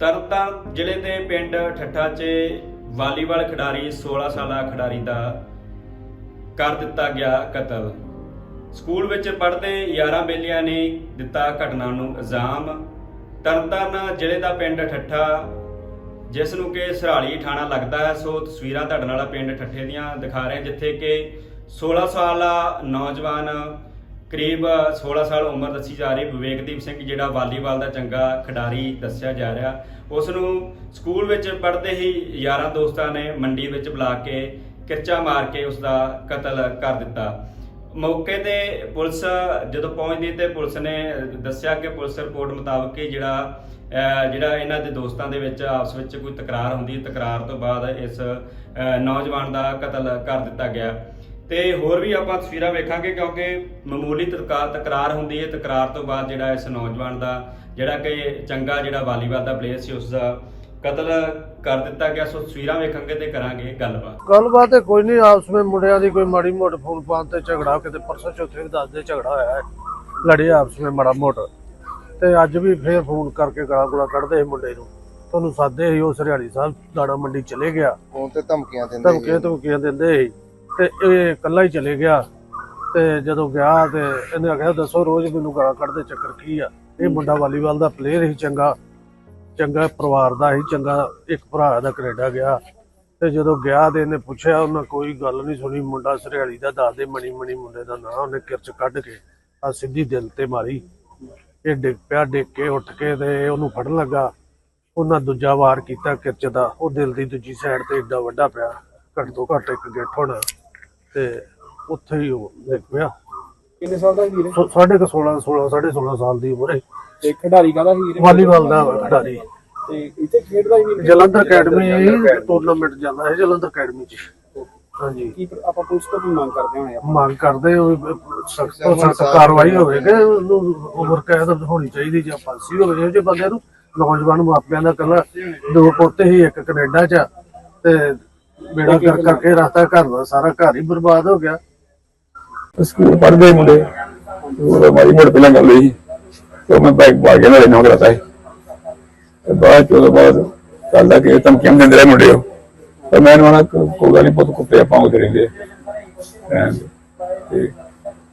ਤਰਨਤਾਰਨ ਜ਼ਿਲ੍ਹੇ ਦੇ ਪਿੰਡ ਠੱਠਾ 'ਚ ਵਾਲੀਬਾਲ ਖਿਡਾਰੀ 16 ਸਾਲਾ ਖਿਡਾਰੀ ਦਾ ਕਰ ਦਿੱਤਾ ਗਿਆ ਕਤਲ। ਸਕੂਲ ਵਿੱਚ ਪੜ੍ਹਦੇ 11 ਬੇਲੀਆਂ ਨੇ ਦਿੱਤਾ ਘਟਨਾ ਨੂੰ ਇਲਜ਼ਾਮ। ਤਰਨਤਾਰਨ ਜ਼ਿਲ੍ਹੇ ਦਾ ਪਿੰਡ ਠੱਠਾ, ਜਿਸ ਨੂੰ ਕਿ ਸਰਾਲੀ ਥਾਣਾ ਲੱਗਦਾ ਹੈ, ਸੋ ਤਸਵੀਰਾਂ ਤੁਹਾਡੇ ਨਾਲ ਪਿੰਡ ਠੱਠੇ ਦੀਆਂ ਦਿਖਾ ਰਹੇ ਜਿੱਥੇ ਕਿ 16 ਸਾਲਾ ਨੌਜਵਾਨ ਕਰੀਬ 16 ਸਾਲ ਉਮਰ ਦੱਸੀ ਜਾ ਰਹੀ ਵਿਵੇਕਦੀਪ ਸਿੰਘ ਜਿਹੜਾ ਵਾਲੀਬਾਲ ਦਾ ਚੰਗਾ ਖਿਡਾਰੀ ਦੱਸਿਆ ਜਾ ਰਿਹਾ। ਉਸ ਨੂੰ ਸਕੂਲ ਵਿੱਚ ਪੜ੍ਹਦੇ ਹੀ ਯਾਰਾਂ ਦੋਸਤਾਂ ਨੇ ਮੰਡੀ ਵਿੱਚ ਬੁਲਾ ਕੇ ਕਿਰਚਾ ਮਾਰ ਕੇ ਉਸ ਦਾ ਕਤਲ ਕਰ ਦਿੱਤਾ। ਮੌਕੇ ਤੇ ਪੁਲਿਸ ਜਦੋਂ ਪਹੁੰਚਦੀ ਤੇ ਪੁਲਿਸ ਨੇ ਦੱਸਿਆ ਕਿ ਪੁਲਿਸ ਰਿਪੋਰਟ ਮੁਤਾਬਕ ਕਿ ਜਿਹੜਾ ਜਿਹੜਾ ਇਹਨਾਂ ਦੇ ਦੋਸਤਾਂ ਦੇ ਵਿੱਚ ਆਪਸ ਵਿੱਚ ਕੋਈ ਤਕਰਾਰ ਹੁੰਦੀ ਤਕਰਾਰ ਤੋਂ ਬਾਅਦ ਇਸ ਨੌਜਵਾਨ ਦਾ ਕਤਲ ਕਰ ਦਿੱਤਾ ਗਿਆ। ਤੇ ਹੋਰ ਵੀ ਆਪਾਂ ਤਸਵੀਰਾਂ ਵੇਖਾਂਗੇ ਕਿਉਂਕਿ ਮਾਮੂਲੀ ਤਕਰਾਰ ਤਕਰਾਰ ਹੁੰਦੀ ਹੈ। ਤਕਰਾਰ ਤੋਂ ਬਾਅਦ ਜਿਹੜਾ ਇਸ ਨੌਜਵਾਨ ਦਾ ਜਿਹੜਾ ਕਿ ਚੰਗਾ ਜਿਹੜਾ ਵਾਲੀਬਾਲ ਦਾ ਪਲੇਅਰ ਸੀ ਉਸ ਦਾ ਕਤਲ ਕਰ ਦਿੱਤਾ ਗਿਆ। ਸੋ ਤਸਵੀਰਾਂ ਵੇਖਾਂਗੇ ਤੇ ਕਰਾਂਗੇ ਗੱਲਬਾਤ। ਗੱਲਬਾਤ ਤੇ ਕੋਈ ਨਹੀਂ ਆਪਸ ਵਿੱਚ ਮੁੰਡਿਆਂ ਦੀ ਕੋਈ ਮਾੜੀ ਮੋਟ ਫੋਨ ਪਾਉਣ ਤੇ ਝਗੜਾ ਕਿਤੇ ਪਰਸੋਂ ਚੌਥੇ ਵੀ ਦੱਸਦੇ ਝਗੜਾ ਹੋਇਆ ਹੈ। ਲੜੇ ਆਪਸ ਵਿੱਚ ਮਾੜਾ ਮੋਟ। ਤੇ ਅੱਜ ਵੀ ਫੇਰ ਫੋਨ ਕਰਕੇ ਗਾਲਾਂ ਗੁਲਾ ਕੱਢਦੇ ਸੀ ਮੁੰਡੇ ਨੂੰ। ਤੁਹਾਨੂੰ ਸਾਦੇ ਸੀ ਉਹ ਸਰਿਆੜੀ ਸਾਹਿਬ ਦਾਣਾ ਮੰਡੀ ਚਲੇ ਗਿਆ। ਫੋਨ ਤੇ ਧਮਕੀਆਂ ਦਿੰਦੇ ਧਮਕੀਆਂ ਧਮਕੀਆਂ ਦਿੰਦੇ ਸੀ। ਤੇ ਇਹ ਇਕੱਲਾ ਹੀ ਚਲੇ ਗਿਆ ਤੇ ਜਦੋਂ ਗਿਆ ਤੇ ਇਹਨੇ ਆਖਿਆ, ਦੱਸੋ ਰੋਜ਼ ਮੈਨੂੰ ਗਾਲਾਂ ਕੱਢਦੇ ਚੱਕਰ ਕੀ ਆ? ਇਹ ਮੁੰਡਾ ਵਾਲੀਬਾਲ ਦਾ ਪਲੇਅਰ ਹੀ ਚੰਗਾ ਚੰਗਾ ਪਰਿਵਾਰ ਦਾ ਹੀ ਚੰਗਾ, ਇੱਕ ਭਰਾ ਦਾ ਕੈਨੇਡਾ ਗਿਆ। ਤੇ ਜਦੋਂ ਗਿਆ ਤੇ ਇਹਨੇ ਪੁੱਛਿਆ, ਉਹਨਾਂ ਕੋਈ ਗੱਲ ਨਹੀਂ ਸੁਣੀ, ਮੁੰਡਾ ਸਰਿਆਲੀ ਦਾ ਦੱਸਦੇ ਮਣੀ ਮਣੀ ਮੁੰਡੇ ਦਾ ਨਾਂ ਉਹਨੇ ਕਿਰਚ ਕੱਢ ਕੇ ਆ ਸਿੱਧੀ ਦਿਲ ਤੇ ਮਾਰੀ। ਇਹ ਡਿੱਗ ਪਿਆ, ਡਿੱਗ ਕੇ ਉੱਠ ਕੇ ਤੇ ਉਹਨੂੰ ਫੜਨ ਲੱਗਾ। ਉਹਨਾਂ ਦੂਜਾ ਵਾਰ ਕੀਤਾ ਕਿਰਚ ਦਾ, ਉਹ ਦਿਲ ਦੀ ਦੂਜੀ ਸਾਈਡ ਤੇ ਏਡਾ ਵੱਡਾ ਪਿਆ, ਘੱਟ ਤੋਂ ਘੱਟ ਇੱਕ ਗਿੱਠ ਹੋਣਾ। ਤੇ ਉੱਥੇ ਹੀ ਉਹ ਪਿਆ। ਕਿੰਨੇ ਸਾਲ ਦਾ ਵੀਰ ਸੋ- ਸਾਢੇ ਕੁ 16 16 ਸਾਢੇ 16 ਸਾਲ ਦੀ ਉਮਰ ਹੈ। ਤੇ ਖਿਡਾਰੀ ਕਾਹਦਾ ਵੀਰ ਵਾਲੀਬਾਲ ਦਾ ਖਿਡਾਰੀ। ਤੇ ਇੱਥੇ ਖੇਡਦਾ ਹੀ ਵੀਰ ਜਲੰਧਰ ਅਕੈਡਮੀ ਟੂਰਨਾਮੈਂਟ ਜਾਂਦਾ ਹੈ ਜਲੰਧਰ ਅਕੈਡਮੀ ਚ। ਹਾਂਜੀ। ਕੀ ਆਪਾਂ ਪੁਲਿਸ ਤੋਂ ਵੀ ਮੰਗ ਕਰਦੇ ਆਪਾਂ ਮੰਗ ਕਰਦੇ ਸਖਤ ਤੋਂ ਸਖਤ ਕਾਰਵਾਈ ਹੋਵੇ ਕਿ ਉਹਨੂੰ ਉਮਰ ਕੈਦ ਹੋਣੀ ਚਾਹੀਦੀ ਜਾਂ ਫਾਂਸੀ ਹੋਵੇ। ਇਹੋ ਜਿਹੇ ਬੰਦਿਆਂ ਨੂੰ ਨੌਜਵਾਨ ਮਾਪਿਆਂ ਦਾ ਕੱਲਾ ਦੋ ਪੋਤੇ ਹੀ ਇੱਕ ਕੈਨੇਡਾ ਚ ਆ, ਤੇ ਬੇੜਾ ਕਰ ਕਰਕੇ ਰਸਤਾ ਘਰ ਦਾ ਸਾਰਾ ਘਰ ਹੀ ਬਰਬਾਦ ਹੋ ਗਿਆ। ਸਕੂਲ ਪੜ੍ਹਦੇ ਮੁੰਡੇ। ਉਹ ਮਾਰੀ ਮੋੜ ਪਹਿਲਾਂ ਗੱਲ ਹੋਈ। ਤੇ ਮੈਂ ਬਾਈਕ ਪਾ ਕੇ ਨਾਲੇ ਨੌਕ ਰਤਾ ਹੈ ਤੇ ਬਾਅਦ ਚ ਬਾਅਦ ਚੱਲਦਾ ਕਿ ਧਮਕੀਆਂ ਦਿੰਦੇ ਰਹੇ ਮੁੰਡੇ ਉਹ। ਪਰ ਮੈਂ ਉਹਨਾਂ ਕੋਈ ਗੱਲ ਨਹੀਂ ਪੁੱਤ ਕੁੱਤੇ ਆਪਾਂ ਉਹਦੇ ਰਹਿੰਦੇ। ਤੇ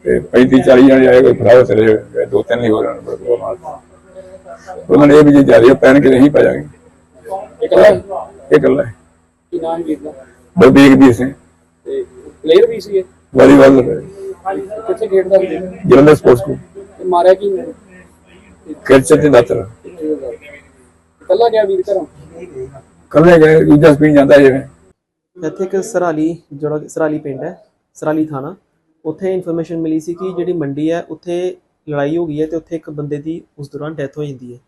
ਤੇ 35 40 ਜਣੇ ਆਏ ਕੋਈ ਭਰਾ ਚਲੇ ਗਏ, ਦੋ ਤਿੰਨ ਹੀ ਹੋ ਜਾਣ ਬੜਾ ਮਾਰ ਉਹਨਾਂ ਨੇ ਇਹ ਵੀ ਜੇ ਜਾ ਰਹੀ ਪੈਣ ਕਿ ਨਹੀਂ ਪਾ ਜਾਗੇ ਇੱਕ ਲੈ ਇਹ ਗੱਲ ਹੈ। ਕੀ ਨਾਮ ਵੀਰ ਦਾ? ਬਲਬੀਰ ਦੀ ਸਿੰਘ। ਤੇ ਪਲੇਅਰ ਵੀ ਸੀ ਇਹ? ਵਾਲੀਬਾਲ ਕਿੱਥੇ ਖੇਡਦਾ ਸੀ? ਜਲੰਧਰ ਸਪੋਰਟਸ ਕੋ ਤੇ ਮਾਰਿਆ ਕੀ ਕਲਚਰ ਤੇ ਦਾਤਰ। ਕੱਲਾ ਗਿਆ ਵੀਰ ਘਰੋਂ? ਕੱਲੇ ਗਏ ਦੂਜਾ ਸਪੀਨ ਜਾਂਦਾ ਜਿਵੇਂ। ਇੱਥੇ ਇੱਕ ਸਰਾਲੀ ਜਿਹੜਾ ਸਰਾਲੀ ਪਿੰਡ ਹੈ ਸਰਾਲੀ ਥਾਣਾ। ਉੱਥੇ ਇਨਫੋਰਮੇਸ਼ਨ ਮਿਲੀ ਸੀ ਕਿ ਜਿਹੜੀ ਮੰਡੀ ਹੈ ਉੱਥੇ ਲੜਾਈ ਹੋ ਗਈ ਹੈ ਤੇ ਉੱਥੇ ਇੱਕ ਬੰਦੇ ਦੀ ਉਸ ਦੌਰਾਨ ਡੈਥ ਹੋ ਜਾਂਦੀ ਹੈ।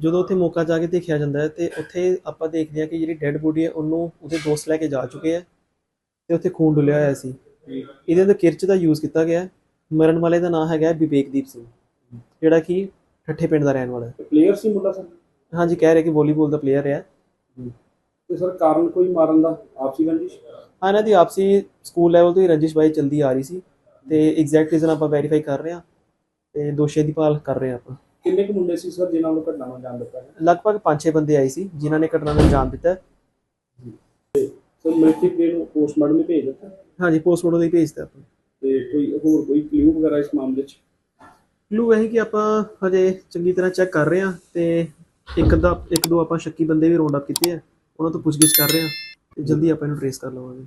ਜਦੋਂ ਉੱਥੇ ਮੌਕਾ ਜਾ ਕੇ ਦੇਖਿਆ ਜਾਂਦਾ ਹੈ ਤੇ ਉੱਥੇ ਆਪਾਂ ਦੇਖਦੇ ਹਾਂ ਕਿ ਜਿਹੜੀ ਡੈੱਡ ਬੋਡੀ ਹੈ ਉਹਨੂੰ ਉਹਦੇ ਦੋਸਤ ਲੈ ਕੇ ਜਾ ਚੁੱਕੇ ਹੈ ਤੇ ਉੱਥੇ ਖੂਨ ਡੁੱਲਿਆ ਹੋਇਆ ਸੀ। ਇਹਦੇ ਅੰਦਰ ਕਿਰਚ ਦਾ ਯੂਜ਼ ਕੀਤਾ ਗਿਆ। ਮਰਨ ਵਾਲੇ ਦਾ ਨਾਮ ਹੈਗਾ ਵਿਵੇਕਦੀਪ ਸਿੰਘ ਜਿਹੜਾ ਕਿ ਠੱਠੇ ਪਿੰਡ ਦਾ ਰਹਿਣ ਵਾਲਾ ਹੈ। ਪਲੇਅਰ ਸੀ ਮੁੰਡਾ ਸਰ? ਹਾਂਜੀ ਕਹਿ ਰਹੇ ਕਿ ਵਾਲੀਬਾਲ ਦਾ ਪਲੇਅਰ ਹੈ। ਤੇ ਸਰ ਕਾਰਨ ਕੋਈ ਮਾਰਨ ਦਾ? ਆਪਸੀ ਰੰਜਿਸ਼? ਹਾਂ ਇਹਨਾਂ ਦੀ ਆਪਸੀ ਸਕੂਲ ਲੈਵਲ ਤੋਂ ਹੀ ਰੰਜਿਸ਼ ਬਾਈ ਚੱਲਦੀ ਆ ਰਹੀ ਸੀ ਤੇ ਐਗਜ਼ੈਕਟ ਰੀਜ਼ਨ ਆਪਾਂ ਵੈਰੀਫਾਈ ਕਰ ਰਹੇ ਹਾਂ ਤੇ ਦੋਸ਼ੀ ਦੀ ਭਾਲ ਕਰ ਰਹੇ ਹਾਂ ਆਪਾਂ। ਕਿੰਨੇ ਕੁ ਮੁੰਡੇ ਸੀ ਸਰ ਜਿਨ੍ਹਾਂ ਨੂੰ ਘਟਨਾ ਨੂੰ ਅੰਜਾਮ ਦਿੱਤਾ ਹੈ ਲਗਭਗ 5-6 ਬੰਦੇ ਆਏ ਸੀ ਜਿਨ੍ਹਾਂ ਨੇ ਘਟਨਾ ਨੂੰ ਅੰਜਾਮ ਦਿੱਤਾ। ਸਰ ਮੈਟ੍ਰਿਕ ਦੇ ਨੂੰ ਪੋਸਟਮਾਰਟਮ ਨੂੰ ਭੇਜ ਦਿੱਤਾ? ਹਾਂਜੀ ਪੋਸਟਮਾਰਟਮ ਲਈ ਭੇਜਤਾ ਆਪਾਂ। ਤੇ ਕੋਈ ਹੋਰ ਕੋਈ ਕਲੂ ਵਗੈਰਾ ਇਸ ਮਾਮਲੇ 'ਚ? ਕਲੂ ਇਹ ਕਿ ਆਪਾਂ ਹਜੇ ਚੰਗੀ ਤਰ੍ਹਾਂ ਚੈੱਕ ਕਰ ਰਹੇ ਹਾਂ ਤੇ ਇੱਕ ਦਾ ਇੱਕ ਦੋ ਆਪਾਂ ਸ਼ੱਕੀ ਬੰਦੇ ਵੀ ਰੌਂਡ ਅਪ ਕੀਤੇ ਆ। ਉਹਨਾਂ ਤੋਂ ਪੁੱਛਗਿੱਛ ਕਰ ਰਹੇ ਹਾਂ ਤੇ ਜਲਦੀ ਆਪਾਂ ਇਹਨੂੰ ਟ੍ਰੇਸ ਕਰ ਲਵਾਂਗੇ।